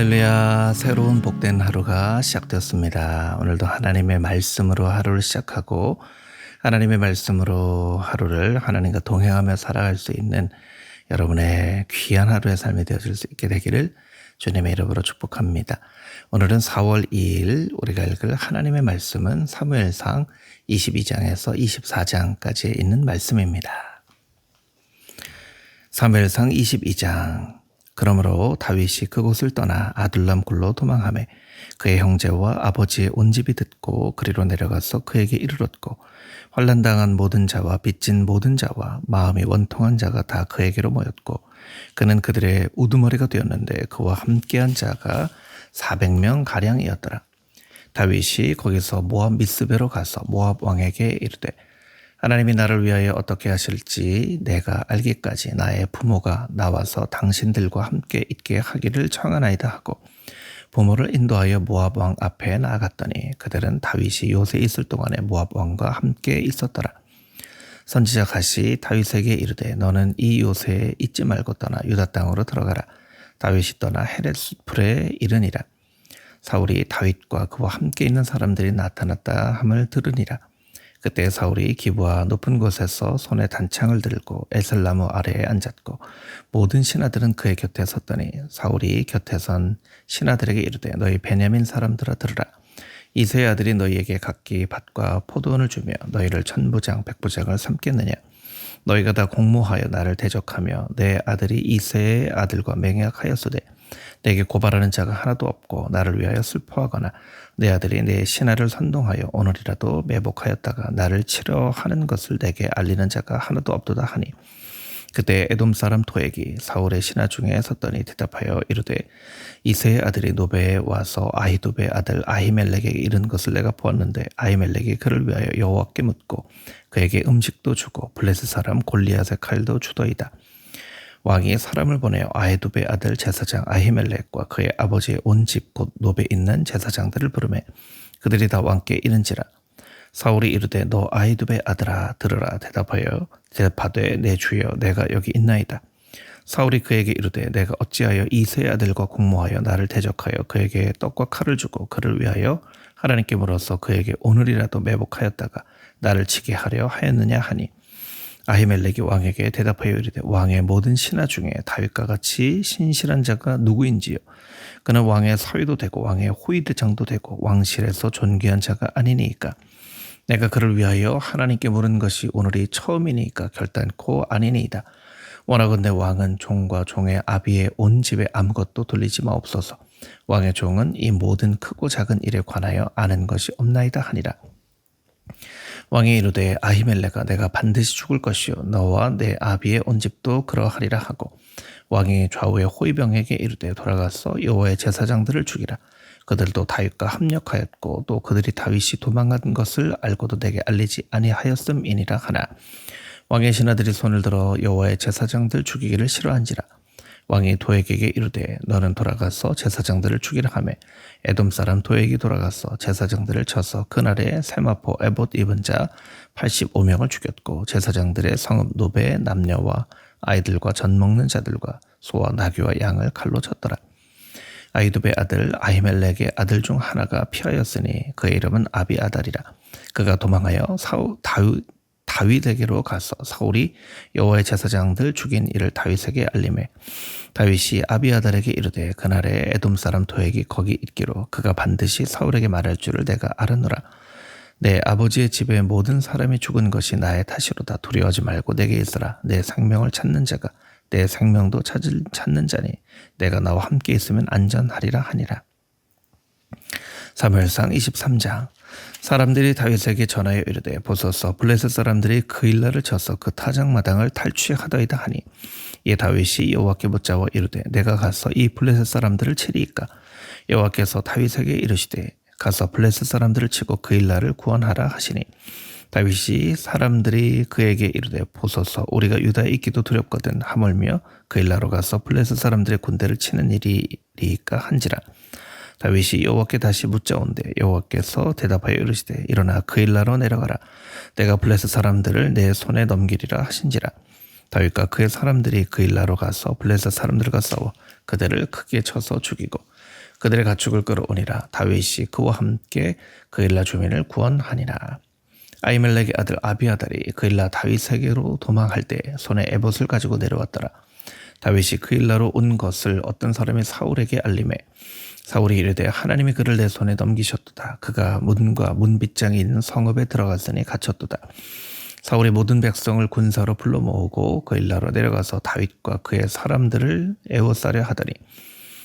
할렐루야 새로운 복된 하루가 시작되었습니다. 오늘도 하나님의 말씀으로 하루를 시작하고 하나님의 말씀으로 하루를 하나님과 동행하며 살아갈 수 있는 여러분의 귀한 하루의 삶이 되어질 수 있게 되기를 주님의 이름으로 축복합니다. 오늘은 4월 2일 우리가 읽을 하나님의 말씀은 사무엘상 22장에서 24장까지 있는 말씀입니다. 사무엘상 22장 그러므로 다윗이 그곳을 떠나 아둘람 굴로 도망하매 그의 형제와 아버지의 온 집이 듣고 그리로 내려가서 그에게 이르렀고 환란 당한 모든 자와 빚진 모든 자와 마음이 원통한 자가 다 그에게로 모였고 그는 그들의 우두머리가 되었는데 그와 함께한 자가 400명 가량이었더라. 다윗이 거기서 모압 미스베로 가서 모압 왕에게 이르되 하나님이 나를 위하여 어떻게 하실지 내가 알기까지 나의 부모가 나와서 당신들과 함께 있게 하기를 청하나이다 하고 부모를 인도하여 모압 왕 앞에 나아갔더니 그들은 다윗이 요새 있을 동안에 모압 왕과 함께 있었더라. 선지자 가시 다윗에게 이르되 너는 이 요새에 있지 말고 떠나 유다 땅으로 들어가라. 다윗이 떠나 헤레스풀에 이르니라. 사울이 다윗과 그와 함께 있는 사람들이 나타났다 함을 들으니라. 그때 사울이 기부와 높은 곳에서 손에 단창을 들고 에셀나무 아래에 앉았고 모든 신하들은 그의 곁에 섰더니 사울이 곁에 선 신하들에게 이르되 너희 베냐민 사람들아 들으라. 이세의 아들이 너희에게 각기 밭과 포도원을 주며 너희를 천부장 백부장을 삼겠느냐? 너희가 다 공모하여 나를 대적하며 내 아들이 이세의 아들과 맹약하였으되 내게 고발하는 자가 하나도 없고 나를 위하여 슬퍼하거나 내 아들이 내 신하를 선동하여 오늘이라도 매복하였다가 나를 치려 하는 것을 내게 알리는 자가 하나도 없도다 하니 그때 에돔 사람 토액이 사울의 신하 중에 섰더니 대답하여 이르되 이세의 아들이 노베에 와서 아히도베 아들 아히멜렉에게 이른 것을 내가 보았는데 아히멜렉이 그를 위하여 여호와께 묻고 그에게 음식도 주고 블레스 사람 골리앗의 칼도 주더이다. 왕이 사람을 보내어 아헤두베 아들 제사장 아히멜렉과 그의 아버지의 온 집 곧 노베 있는 제사장들을 부르매 그들이 다 왕께 이른지라. 사울이 이르되 너 아히두베 아들아 들으라 대답하여 대답하되 내 주여 내가 여기 있나이다. 사울이 그에게 이르되 내가 어찌하여 이세 아들과 공모하여 나를 대적하여 그에게 떡과 칼을 주고 그를 위하여 하나님께 물어서 그에게 오늘이라도 매복하였다가 나를 치게 하려 하였느냐 하니 아히멜렉이 왕에게 대답하여 이르되 왕의 모든 신하 중에 다윗과 같이 신실한 자가 누구인지요? 그는 왕의 사위도 되고 왕의 호위대장도 되고 왕실에서 존귀한 자가 아니니까. 내가 그를 위하여 하나님께 물은 것이 오늘이 처음이니까 결단코 아니니이다. 원하건대 왕은 종과 종의 아비의 온 집에 아무것도 돌리지 마옵소서. 왕의 종은 이 모든 크고 작은 일에 관하여 아는 것이 없나이다 하니라 왕이 이르되 아히멜레가 내가 반드시 죽을 것이요. 너와 내 아비의 온 집도 그러하리라 하고 왕이 좌우의 호위병에게 이르되 돌아가서 여호와의 제사장들을 죽이라. 그들도 다윗과 합력하였고 또 그들이 다윗이 도망간 것을 알고도 내게 알리지 아니하였음이니라 하나. 왕의 신하들이 손을 들어 여호와의 제사장들 죽이기를 싫어한지라 왕이 도액에게 이르되 너는 돌아가서 제사장들을 죽이라 하매 에돔 사람 도액이 돌아가서 제사장들을 쳐서 그날에 세마포 에봇 입은 자 85명을 죽였고 제사장들의 성읍 노베의 남녀와 아이들과 젖 먹는 자들과 소와 나귀와 양을 칼로 쳤더라. 아이두베 아들 아히멜렉의 아들 중 하나가 피하였으니 그의 이름은 아비아달이라. 그가 도망하여 사우 다윗 다윗에게로 가서 사울이 여호와의 제사장들 죽인 일을 다윗에게 알림해. 다윗이 아비아달에게 이르되 그날에 에돔 사람 도액이 거기 있기로 그가 반드시 사울에게 말할 줄을 내가 알았노라. 내 아버지의 집에 모든 사람이 죽은 것이 나의 탓이로다. 두려워하지 말고 내게 있으라. 내 생명을 찾는 자가 내 생명도 찾을, 찾는 자니 내가 나와 함께 있으면 안전하리라 하니라. 사무엘상 23장 사람들이 다윗에게 전하여 이르되 보소서 블레셋 사람들이 그일라를 쳐서 그 타작마당을 탈취하더이다 하니 이 다윗이 여호와께 묻자와 이르되 내가 가서 이 블레셋 사람들을 치리이까? 여호와께서 다윗에게 이르시되 가서 블레셋 사람들을 치고 그일라를 구원하라 하시니 다윗이 사람들이 그에게 이르되 보소서 우리가 유다에 있기도 두렵거든 하물며 그일라로 가서 블레셋 사람들의 군대를 치는 일이리까 한지라 다윗이 여호와께 다시 묻자온대. 여호와께서 대답하여 이르시되 일어나 그일라로 내려가라. 내가 블레셋 사람들을 내 손에 넘기리라 하신지라. 다윗과 그의 사람들이 그 일나로 가서 블레셋 사람들과 싸워 그들을 크게 쳐서 죽이고 그들의 가축을 끌어오니라. 다윗이 그와 함께 그 일나 주민을 구원하니라. 아이멜렉의 아들 아비아달이 그 일나 다윗에게로 도망할 때 손에 에봇을 가지고 내려왔더라 다윗이 그 일나로 온 것을 어떤 사람이 사울에게 알림해 사울이 이르되 하나님이 그를 내 손에 넘기셨도다. 그가 문과 문빗장이 있는 성읍에 들어갔으니 갇혔도다. 사울이 모든 백성을 군사로 불러 모으고 그 일나로 내려가서 다윗과 그의 사람들을 에워싸려 하더니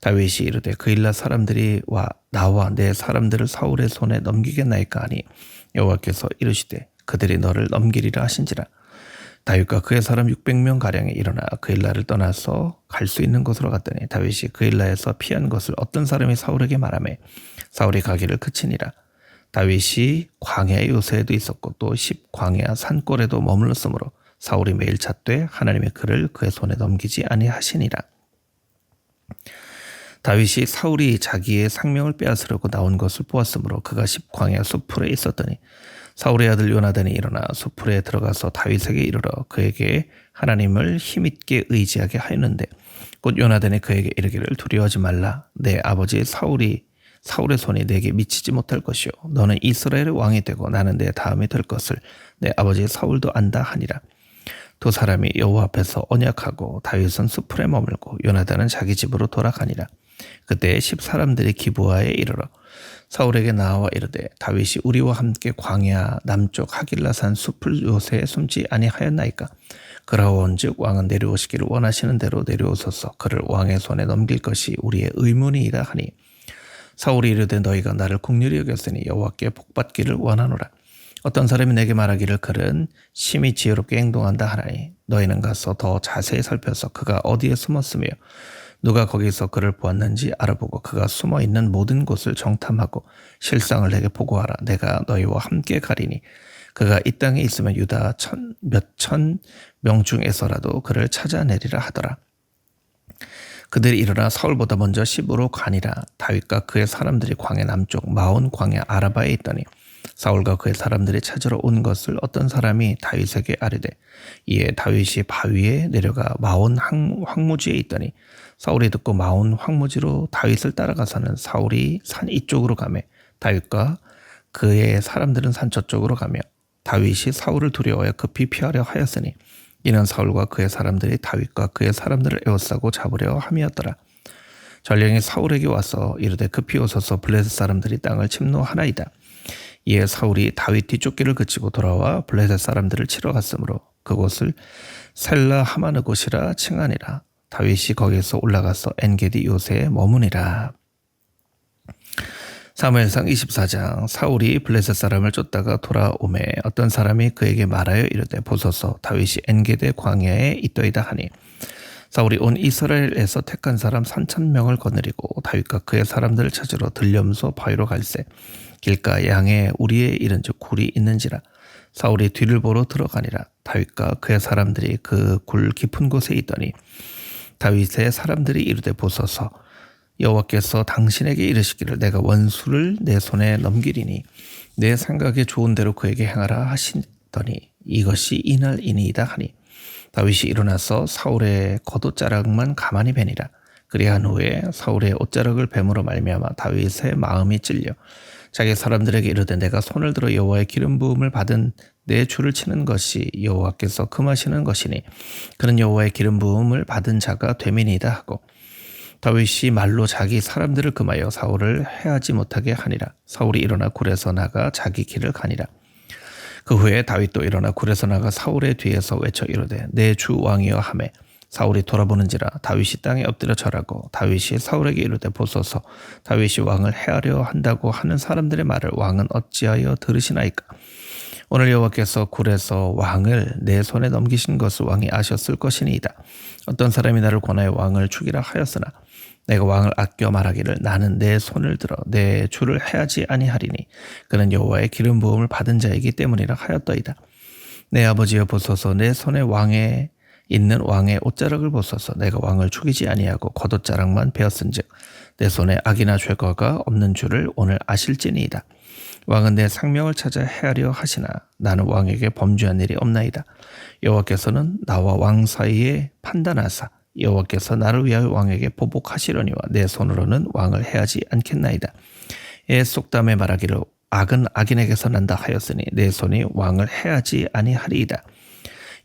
다윗이 이르되 그 일나 사람들이 와 나와 내 사람들을 사울의 손에 넘기겠나이까 하니 여호와께서 이르시되 그들이 너를 넘기리라 하신지라 다윗과 그의 사람 600명 가량이 일어나 그 일라를 떠나서 갈 수 있는 곳으로 갔더니 다윗이 그 일라에서 피한 것을 어떤 사람이 사울에게 말하매 사울이 가기를 그치니라 다윗이 광야 요새에도 있었고 또1 광야 산골에도 머물렀으므로 사울이 매일 찾되 하나님의 그를 그의 손에 넘기지 아니하시니라. 다윗이 사울이 자기의 상명을 빼앗으려고 나온 것을 보았으므로 그가 1 광야 수풀에 있었더니 사울의 아들 요나단이 일어나 수풀에 들어가서 다윗에게 이르러 그에게 하나님을 힘있게 의지하게 하였는데 곧 요나단이 그에게 이르기를 두려워하지 말라. 내 아버지 사울이 사울의 손이 내게 미치지 못할 것이요. 너는 이스라엘의 왕이 되고 나는 내 다음이 될 것을 내 아버지 사울도 안다 하니라. 두 사람이 여호와 앞에서 언약하고 다윗은 수풀에 머물고 요나단은 자기 집으로 돌아가니라 그때 십 사람들이 기부하에 이르러 사울에게 나와 이르되 다윗이 우리와 함께 광야 남쪽 하길라산 숲을 요새에 숨지 아니하였나이까 그라온즉 왕은 내려오시기를 원하시는 대로 내려오소서 그를 왕의 손에 넘길 것이 우리의 의문이이다 하니 사울이 이르되 너희가 나를 국률이 여겼으니 여호와께 복받기를 원하노라. 어떤 사람이 내게 말하기를 그는 심히 지혜롭게 행동한다 하나니 너희는 가서 더 자세히 살펴서 그가 어디에 숨었으며 누가 거기서 그를 보았는지 알아보고 그가 숨어 있는 모든 곳을 정탐하고 실상을 내게 보고하라. 내가 너희와 함께 가리니 그가 이 땅에 있으면 유다 천, 몇 천 명 중에서라도 그를 찾아내리라 하더라. 그들이 일어나 서울보다 먼저 시부로 가니라 다윗과 그의 사람들이 광야 남쪽 마온 광야 아라바에 있더니 사울과 그의 사람들이 찾으러 온 것을 어떤 사람이 다윗에게 아뢰되 이에 다윗이 바위에 내려가 마온 황무지에 있더니 사울이 듣고 마온 황무지로 다윗을 따라가서는 사울이 산 이쪽으로 가며 다윗과 그의 사람들은 산 저쪽으로 가며 다윗이 사울을 두려워해 급히 피하려 하였으니 이는 사울과 그의 사람들이 다윗과 그의 사람들을 에워싸고 잡으려 함이었더라. 전령이 사울에게 와서 이르되 급히 오소서 블레셋 사람들이 땅을 침노하나이다. 이에 사울이 다윗 뒤쫓기를 그치고 돌아와 블레셋 사람들을 치러 갔으므로 그곳을 셀라 하마느 곳이라 칭하니라. 다윗이 거기서 올라가서 엔게디 요새에 머무니라. 사무엘상 24장 사울이 블레셋 사람을 쫓다가 돌아오매 어떤 사람이 그에게 말하여 이르되 보소서 다윗이 엔게데 광야에 있더이다 하니. 사울이 온 이스라엘에서 택한 사람 3천 명을 거느리고 다윗과 그의 사람들을 찾으러 들렴소 바위로 갈새. 길가 양에 우리의 이른즉 굴이 있는지라. 사울이 뒤를 보러 들어가니라. 다윗과 그의 사람들이 그 굴 깊은 곳에 있더니 다윗의 사람들이 이르되 보소서. 여호와께서 당신에게 이르시기를 내가 원수를 내 손에 넘기리니 내 생각에 좋은 대로 그에게 행하라 하시더니 이것이 이날이니이다 하니 다윗이 일어나서 사울의 겉옷자락만 가만히 베니라. 그리한 후에 사울의 옷자락을 뱀으로 말미암아 다윗의 마음이 찔려 자기 사람들에게 이르되 내가 손을 들어 여호와의 기름 부음을 받은 내 주를 치는 것이 여호와께서 금하시는 것이니 그는 여호와의 기름 부음을 받은 자가 되민이다 하고 다윗이 말로 자기 사람들을 금하여 사울을 해하지 못하게 하니라. 사울이 일어나 굴에서 나가 자기 길을 가니라. 그 후에 다윗도 일어나 굴에서 나가 사울의 뒤에서 외쳐 이르되 내 주 왕이여 하매 사울이 돌아보는지라 다윗이 땅에 엎드려 절하고 다윗이 사울에게 이르되 보소서 다윗이 왕을 해하려 한다고 하는 사람들의 말을 왕은 어찌하여 들으시나이까 오늘 여호와께서 굴에서 왕을 내 손에 넘기신 것을 왕이 아셨을 것이니이다. 어떤 사람이 나를 권하여 왕을 죽이라 하였으나 내가 왕을 아껴 말하기를 나는 내 손을 들어 내 주를 해하지 아니하리니 그는 여호와의 기름 부음을 받은 자이기 때문이라 하였더이다. 내 아버지여 보소서 내 손에 왕에 있는 왕의 옷자락을 보소서 내가 왕을 죽이지 아니하고 겉옷자락만 베었은즉 내 손에 악이나 죄과가 없는 줄을 오늘 아실지니이다. 왕은 내 상명을 찾아 헤아려 하시나 나는 왕에게 범죄한 일이 없나이다. 여호와께서는 나와 왕 사이에 판단하사 여호와께서 나를 위하여 왕에게 보복하시려니와 내 손으로는 왕을 해하지 않겠나이다. 애 속담에 말하기를 악은 악인에게서 난다 하였으니 내 손이 왕을 해하지 아니하리이다.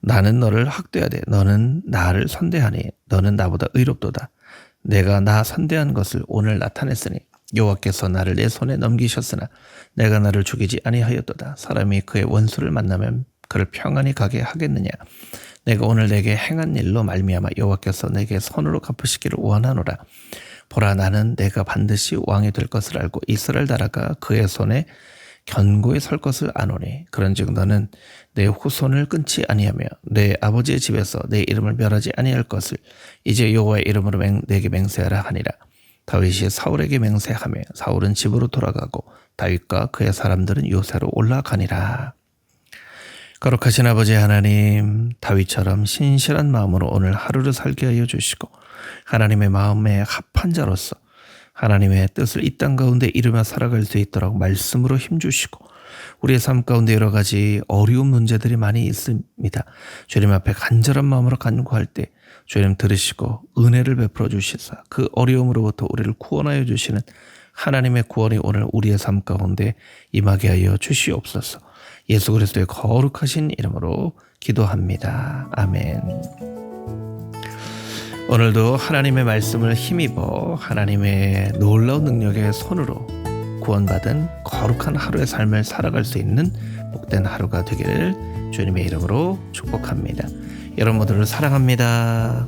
나는 너를 학대하되 너는 나를 선대하니 너는 나보다 의롭도다. 내가 나 선대한 것을 오늘 나타냈으니 여호와께서 나를 내 손에 넘기셨으나 내가 나를 죽이지 아니하였도다. 사람이 그의 원수를 만나면 그를 평안히 가게 하겠느냐? 내가 오늘 내게 행한 일로 말미암아 여호와께서 내게 손으로 갚으시기를 원하노라. 보라 나는 내가 반드시 왕이 될 것을 알고 이스라엘 나라가 그의 손에 견고히 설 것을 아노니. 그런즉 너는 내 후손을 끊지 아니하며 내 아버지의 집에서 내 이름을 멸하지 아니할 것을 이제 여호와의 이름으로 맹, 내게 맹세하라 하니라. 다윗이 사울에게 맹세하며 사울은 집으로 돌아가고 다윗과 그의 사람들은 요새로 올라가니라. 거룩하신 아버지 하나님 다윗처럼 신실한 마음으로 오늘 하루를 살게 하여 주시고 하나님의 마음에 합한 자로서 하나님의 뜻을 이 땅 가운데 이루며 살아갈 수 있도록 말씀으로 힘주시고 우리의 삶 가운데 여러 가지 어려운 문제들이 많이 있습니다. 주님 앞에 간절한 마음으로 간구할 때 주님 들으시고 은혜를 베풀어 주시사 그 어려움으로부터 우리를 구원하여 주시는 하나님의 구원이 오늘 우리의 삶 가운데 임하게 하여 주시옵소서. 예수 그리스도의 거룩하신 이름으로 기도합니다. 아멘. 오늘도 하나님의 말씀을 힘입어 하나님의 놀라운 능력의 손으로 구원받은 거룩한 하루의 삶을 살아갈 수 있는 복된 하루가 되기를 주님의 이름으로 축복합니다. 여러분 모두를 사랑합니다.